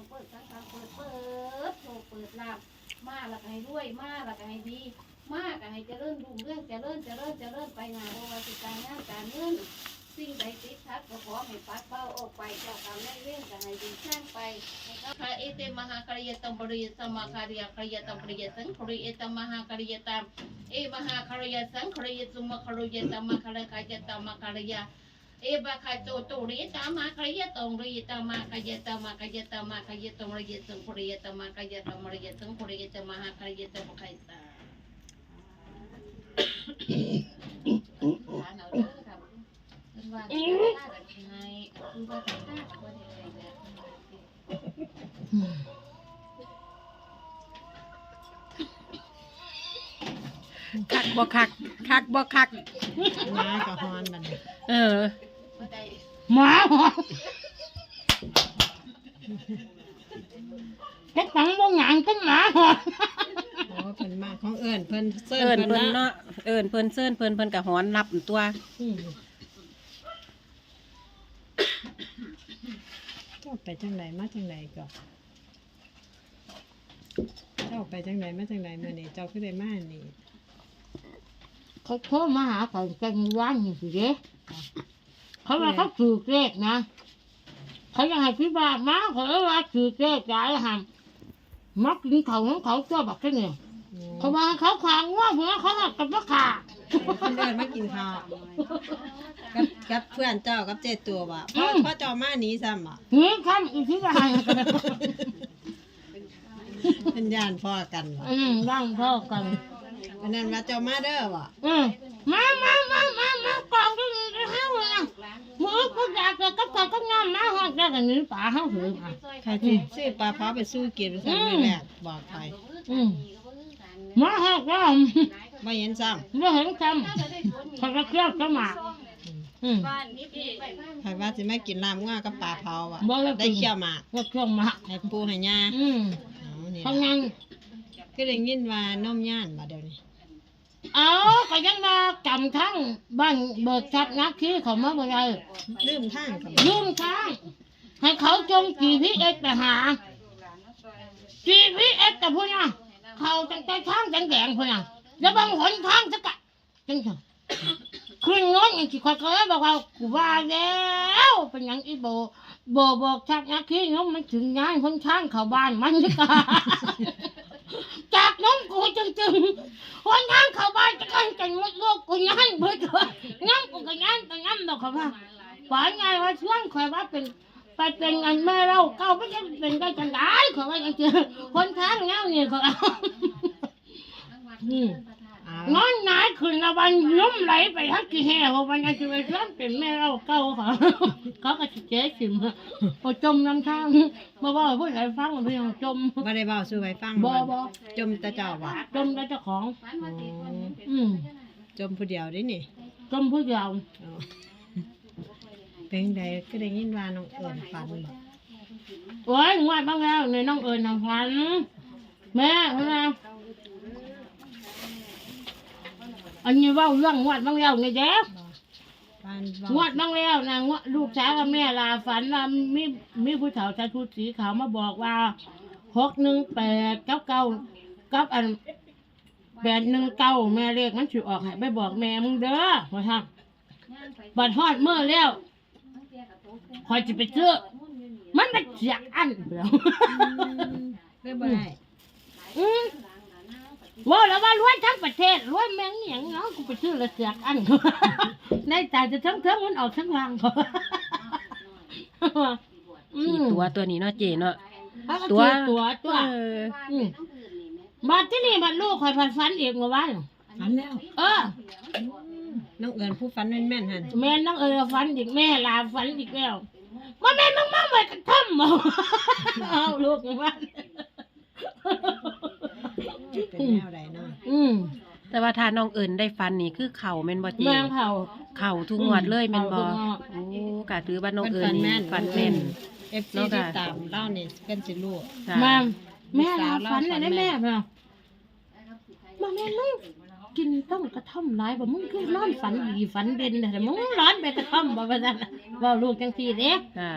งเปิดสังฆังเปิดเปิดโชคเปิดลาบมาล้วก็ให้รวยมาล้วก็ให้ดี มาก็ให้เจริญรุ่งเรื่องเจริญเจริญเจริญไปหนาเพราะว่าสิการงานการเงินสิ่งใดติดขัดก็ขอให้ปัดเป้าออกไปเจ้ากรรมนายเวรก็ให้ดีแช่งไปพระเอเตมหากริยตัมบริยสมมาคาริยกริยตัมบริยสังคริยตมหากริยตามเอมหาคาริยสังคริยสุมาคาริยตมคาริกายตมคาริย เอบาคาโจโตริตามากริยตงริยตามากายตามากายตามากายตงริยสังคริยตมากายตมริยสังคริยตมหากริยตมคายตาหาเอาเด้อครับเพิ่นว่าสิได้แบบไงคือว่าสิได้บ่ได้แบบคักบ่คักคักบ่คักหมากับฮอนบัดนี้เออบ่ ได้หมาหอนจักตังบ่หยังจังหมาหอนโอ้เพิ่นมาของเอิ้นเพิ่นเซิ้เอิ้นเพิ่นเพิ่นละเนาะเอิ้นเพิ่นเซิ้นเพิ่นเพิ่นก็หอนรับตัวอืมเจ้าไปจังไดมาจังไดก็เจ้าไปจังไดมาจังไดมื้อนี้เจ้าคือได้มานี่เขาโทรมาหาเขาจังหวันนี่สิเด้ เขาว่าเขาถือเลขนะเขาอยากให้พี่บาทมาเขาเลยว่าถือเลขจ่ายหันมักกินเขาของเขาเจ้าบักเจ้าเนี่ยอืมเขาว่าเขาขางว่าเพื่อเขาหักกับว่าขาเพิ่นเอิ้นมากินข้าวกับกับเพื่อนเจ้ากับเจตัวว่ะพ่อพ่อเจ้ามาหนีซ้ำอะเฮ้ยคำอีกที่ไรเพิ่นย่านพ่อกันว่ะอืมร่างพ่อกันวันนั้นว่าเจ้ามาเด้อว่ะอืมมามา ได้กันนี้ป่าเข้าหือมาใครสิซื้อปลาเผาไปสู้กินซั่นมื้อแรกบอกไปอืมมาหอดแล้วบ่เห็นซ้ำไม่เห็นจำเขาก็เคี่ยวจะหมาอืมใครว่าสิมากินลาบงัวกับปลาเผาว่ะบ่ได้กินได้เคี่ยวหมากก็เคี่ยวหมาให้ปูให้ย่าอืมเอานี่เขานั่งก็ได้ยินว่านมย่านมาเดี๋ยวนี้เอาก็ยังมาจำทั้งบ้านเบิกชัดนักที่เขามาบ่ได้ลืมทางกับยืมทาง ให้เขาจง GPS ไปหา GPS แต่พูดนะเขาตั้งแต่ทางแดงๆพูดนะแล้วบางหนทางจะกะจังจังขึ้นรถอย่างที่คอยเคยบอกว่ากูว่าแล้วเป็นอย่างอีโบโบบอกชักนักขี้น้องมันถึงงานคนช่างเขาบ้านมันจะกะจากน้องกูจริงๆคนทางเขาบ้านจะกันกันมดโลกกูงานเบิดเลยงานกูก็งานก็งานดอกเขาว่าฝันไงว่าช่วงคอยว่าเป็น ไปเป็นอันแม่เราเก้าไม่ใช่เป็นได้จังได้ขอว่าอย่างเจอคนทางเงาเนี่ยเขาเอาอืมเอานอนหงายขึ้นละวันล้มไหลไปทั้งกี่แห่ววันนั้นจะไปช่วงเป็นแม่เราเก้าเขาเขาก็สิเจ๊สิมพอจมน้ำทางมาว่าผู้ใหญ่ฟังเรื่องจมบ่ได้เว้าสู่ไว้ฟังบ่ว่าบ่จมแต่เจ้าว่ะจมแล้วเจ้าของอืมจมผู้เดียวเดินี่จมผู้เดียว เอาเป็นใดก็ได้ยินว่าน้องเอิญฝันบ่โอ้ยงวดบ้างแล้วในน้องเอิญน้องพัน แม่เพื่อนอันนี้เว่าเรื่องงวดบ้างแล้วไงเจ๊ฝันงวดบ้างแล้วนะงวดลูกสาวกับแม่ลาฝันว่ามีมีผู้เฒ่าชายชุดสีขาวมาบอกว่าหกหนึ่งแปดเก้าเก้ากับอันแปดหนึ่งเก้าแม่เลขมันสิออกให้ไปบอกแม่มึงเด้อว่าทำบัดฮอดเมื่อแล้ว คอยจะไปซื้อ มันไปเสียอันเดียวเลยบ่ได้อืมว่าแล้วว่ารวยทั้งประเทศรวยแมงอย่างเนาะกูไปซื้อและเสียกอันในใจจะทั้งเทิงมันออกทั้งรังอืสี่มตัวตัวนี้เนาะเจเนาะ เอาก็ตัวถือตัวตัว เอออืมมาที่นี่มันลูกคอยพันฟันเองเมื่อวานฝันแล้ว เออ น้องเอิญผู้ฝันแม่นๆหั่นแม่น้องเอ๋ยฟันอีกแม่ลาฟันอีกแล้วมาแม่มึงมาเหมือนกันทำเอาเอาลูกเมื่อวานเป็นแนวใดเนาะอืมแต่ว่าถ้าน้องเอิญได้ฟันนี่คือเข่าแม่นบ่เจแม่เขาเข่าทุกงวดเลยแม่นบ่เข่าทุกงวดโอ้กะถือว่าน้องเอิญนี่ฟันแม่นเอฟเนาะซีค่ะที่ตามเล่านี่เพิ่นสิรู้จ้ะแม่แม่ลูกสาลาวฝันเลยเล่าฝันนะแม่แม่เนาะมาแม่มึง กินต้องกระท่อมหลายบ่มึงคือนอนฝันดีฝันเด่นแต่มึงร้อนไปกระท่อมบ่ว่าซั่นน่ะเว่าลูกจังซี่เด้ค่ะ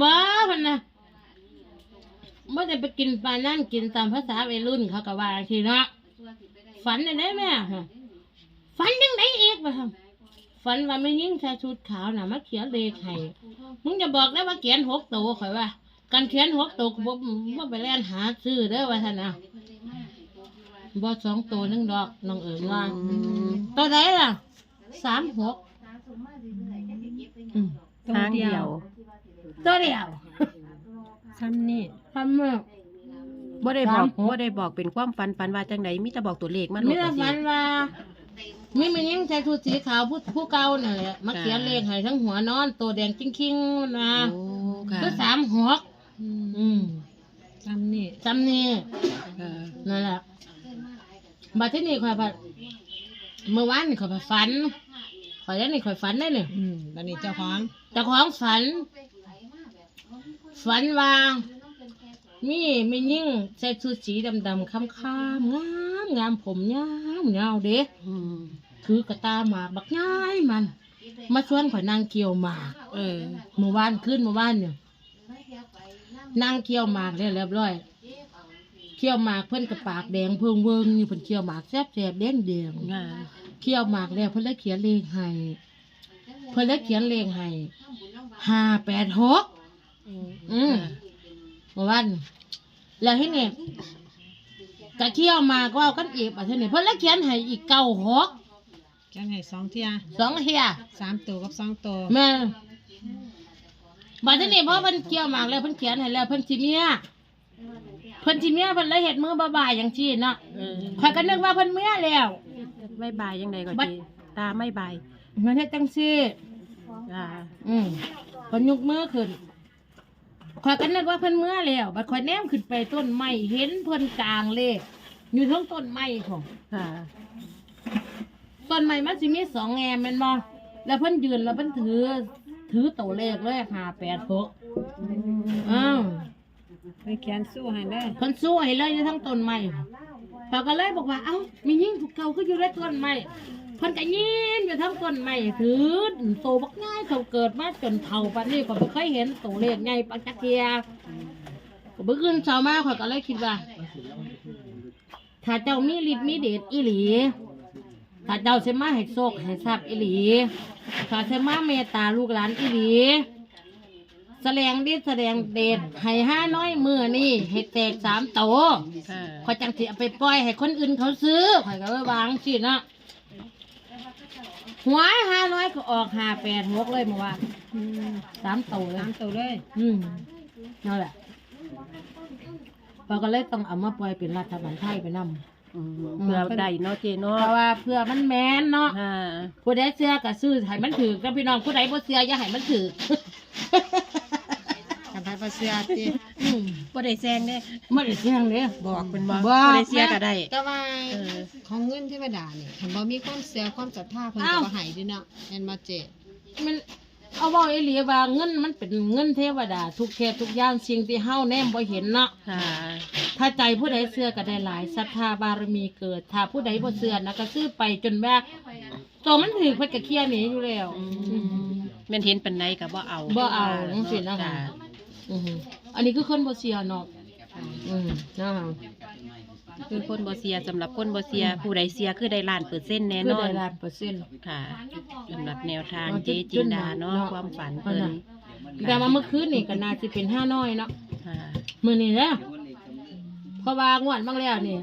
มาเพิ่นน่ะไม่ได้ไปกินปลานั่นกินตามภาษาวัยรุ่นเขาก็ว่าทีเนาะฝันได้ไหมแม่ฮะฝันยังไงอีกไปทำฝันว่าไม่ยิ่งใส่ชุดขาวน่ะมาเขียนเลขให้มึงจะบอกได้ว่าเขียนหกตัวข่อยว่าการเขียนหกตัวกูบ่บ่ไปแล่นหาซื้อเด้อว่าท่านนะ บ่สองตัวหนึงดอกน้องเอิญว่าอืมตัวไหนล่ะสามหกอืมทางเดียวตัวเดียวซ้ำนี่ทำเมื่อ บ่ได้บอกสามหก บ่ได้บอกเป็นความฝันฝันว่าจังไดมีแต่บอกตัวเลขมันมีแต่ฝันว่ามีมันยิ่งใส่ชุดสีขาวผู้ผู้เก่านั่นแหละมาเขียนเลขให้ทั้งหัวนอน ตัวแดงจริงๆนะโอ้ค่ะคือสามหกอืมอืมซ้ำนี่จำนี่ค่ะนั่นแหละ บัดที่นี่ข่อยผัดเมื่อวานนี่ข่อยผัดฝันข่อยได้นี่ข่อยฝันได้เนี่ยอืมบัดนี้เจ้าของแต่ของฝัน ฝันว่ามีมียิ่งใส่ชุดสีดำๆค้ำๆงามงามผมยาวเงาวเด้อืมถือกระตาหมากบักง่ายมัน มาชวนข่อยนางเกี่ยวหมากเออเมื่อวานขึ้นเมื่อวานเนี่ยนางเกี่ยวหมากได้เรียบร้อย เกี่ยวหมากเพิ่นกับปากแดงเพิ่งเวิงอยู่เพิ่นเกี่ยวหมากแซ่บแซ่บแดงแดงค่ะเกี่ยวหมากแล้วเพิ่นเลยเขียนเลขให้เพิ่นเลยเขียนเลขให้ห้าแปดหกอืมเมื่อวานแล้วที่นี่กะเที่ยวหมากก็เอากันอีกอะทีนี้เพิ่นเลยเขียนให้อีกเก้าหกจังให้สองเที่ยสองเฮียสามตัวกับสองตัวแม่บัดทีนี้เพราะเพิ่นเกี่ยวหมากแล้วเพิ่นเขียนให้แล้วเพิ่นสิเมีย เพิ่นสิเมียเพิ่นเลยเฮ็ดมือบ่ายๆอย่างซี่เนาะเออข้อยก็นึกว่าเพิ่นเมียแล้วไม่บายยังไงก็บัดเจตาไม่บายมันเฮ็ดจังซี่จ้าอืมเพิ่นยกมือขึ้นข้อยก็นึกว่าเพิ่นเมียแล้วบัดข้อยแนมขึ้นไปต้นไม้เห็นเพิ่นกลางเลขอยู่ทั้งต้นไม้ของค่ะต้นไม้มันสิมีสองแง่แม่นบ่แล้วเพิ่นยืนแล้วเพิ่นถือ ถือตัวเลขเลย586อ้าว ไปเขียนสู้ให้เลยเพิ่นสู้ให้เลยอยู่ทั้งต้นไม้เขาก็เลยบอกว่า เอ้ามียิ่งถูกเก่าก็อยู่ในต้นไม้เพิ่นก็ยินอยู่ทั้งต้นไม้ถือโตบักง่ายเขาเกิดมาจนเฒ่าปานนี้ก็บ่เคยเห็นตัวเลขใหญ่ปานจักเทียก็บ่ขึ้นเช้ามาข่อยก็เลยคิดว่า ถ้าเจ้ามีฤทธิ์มีเดชอีหลีถ้าเจ้าสิมาให้โชคให้ทรัพย์อีหลีถ้าสิมาเมตตาลูกหลานอีหลี แสดงฤทธิ์แสดงเดชให้ห้าน้อยมือนี่ให้แตกสามโตค่ะขอยจังสิเอาไปปล่อยให้คนอื่นเขาซื้อข่อยก็เลยวางสิเนาะหวยห้าน้อยก็ออกห้าแปดหกเลยเมื่อวานอืมสามโตเลสายมตัวเลย อืมนั่นแหละเราก็เลยต้องเอามาปล่อยเป็นรัฐบาลไทยไปนำอืมเพื่อได้เนาะเจเพเนาะราะว่าเพื่อมันแมนเนาะ ค่ะผู้ใดเสื้อก็ซื้อให้มันถือกับพี่น้องผู้ใดบ่เสื้ออย่าให้มันถือ กับไผบ่เสื้อติอืมบ่ได้แซงเด้ไม่ได้เสียงเลยบอกเป็นบ่บ่บ่ บ่ได้เสียก็ได้ แต่ว่าเออ ของเงินเทวดานี่คันบ่มีความเสียความศรัทธาเพิ่นก็บ่ให้เดิเนาะแม่นบ่เจมันเอาเว่าอีหลีว่าเงินมันเป็นเงินเทวดา ทุกแค่ทุกอย่างสิ่งที่เฮาแนมบ่เห็นเนาะ ค่ะ ถ้าใจผู้ใดเชื่อก็ได้หลายศรัทธาบารมีเกิด ถ้าผู้ใดบ่เชื่อนะก็ซื้อไปจนว่าตัวมันถือเพิ่นก็เคลียร์หนีอยู่แล้ว อืม แม่นเห็นปานใดก็บ่เอาบ่เอาจังซี่นะคะจ้ อือหืออันนี้คือคนบ่เชื่อเนาะอืมนะคะคือคนบ่เสียสำหรับคนบ่เสียผู้ใดเสียคือได้ล้านเปอร์เซ็นต์แน่คืนออได้นล้านเปอร์เซ็นต์ ค่ะสำหรับแนวทางเอาเจจุดจินดาเนาะเนาะ ความฝันเอาเพิ่นน่ะแต่ว่าเมื่อคืนนี่ก็น่าสิเป็นห้าน้อยเนาะค่ะมื้อนี้เด้อเพราะว่างวดบางแล้วนี่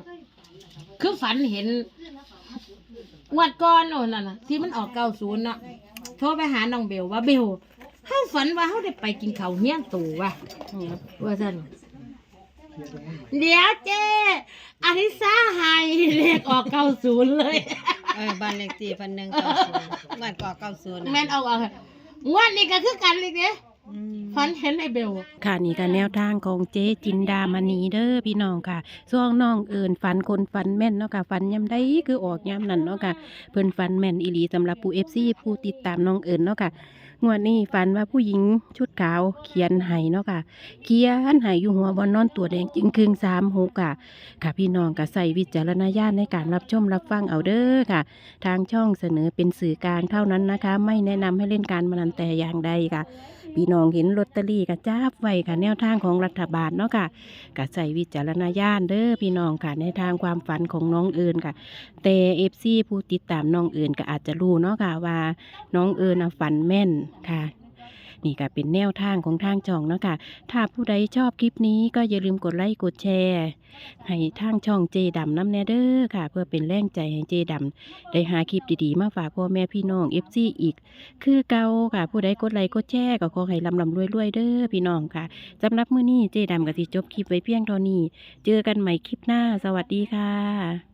คือฝันเห็นงวดก่อนโน่นน่ะนะที่มันออก90เนาะโทรไปหาน้องเบลว่าเบล เฮาฝันว่าเฮาได้ไปกินข้าวเฮียนตู่ว่ะอืมว่าซั่นเดี๋ยวเจ้อาริสาใหายเลขออก90เลย เออบ้านเลขที่เพิ่น190บ้านก็90นะแม่นเอาเอางวดนี้ก็คือกันเลยเด้อืมฝันเห็นไอ้เบลค่ะนี่ก็แนวทางของเจจินดามณีเด้อพี่น้องค่ะช่วงน้องเอิญฝันคนฝันแม่นเนาะค่ะฝันยามใดคือออกยามนั้นเนาะค่ะเพิ่นฝันแม่นอีหลีสำหรับผู้ FC ผู้ติดตามน้องเอิญเนาะค่ะ งวดนี้ฝันว่าผู้หญิงชุดขาวเขียนไห้เนาะค่ะ เขียนไห้อยู่หัวบนนอนตัวแดงจึงคืงสามหกค่ะ ค่ะพี่น้องก็ใส่วิจารณญาณในการรับชมรับฟังเอาเด้อค่ะ ทางช่องเสนอเป็นสื่อกลางเท่านั้นนะคะ ไม่แนะนำให้เล่นการมนันแต่อย่างใดค่ะ พี่น้องเห็นลอตเตอรี่ก็จับไว้ค่ะแนวทางของรัฐบาลเนาะค่ะกะใส่วิจารณญาณเด้อพี่น้องค่ะในทางความฝันของน้องเอิญค่ะ แต่เอฟซีผู้ติดตามน้องเอิญก็อาจจะรู้เนาะค่ะว่าน้องเอิญฝันแม่นค่ะ นี่ก็เป็นแนวทางของทางช่องเนาะค่ะ ถ้าผู้ใดชอบคลิปนี้ก็อย่าลืมกดไลค์กดแชร์ ให้ทางช่องเจดำน้ำแนเด้อค่ะ เพื่อเป็นแรงใจให้เจดำได้หาคลิปดีๆ มาฝากพ่อแม่พี่น้องเอฟซีอีก คือเก่าค่ะ ผู้ใดกดไลค์กดแชร์ก็ขอให้ลำลำรวยๆเด้อพี่น้องค่ะสำหรับมื้อนี้เจดำกับสิจบคลิปไว้เพียงเท่านี้ เจอกันใหม่คลิปหน้า สวัสดีค่ะ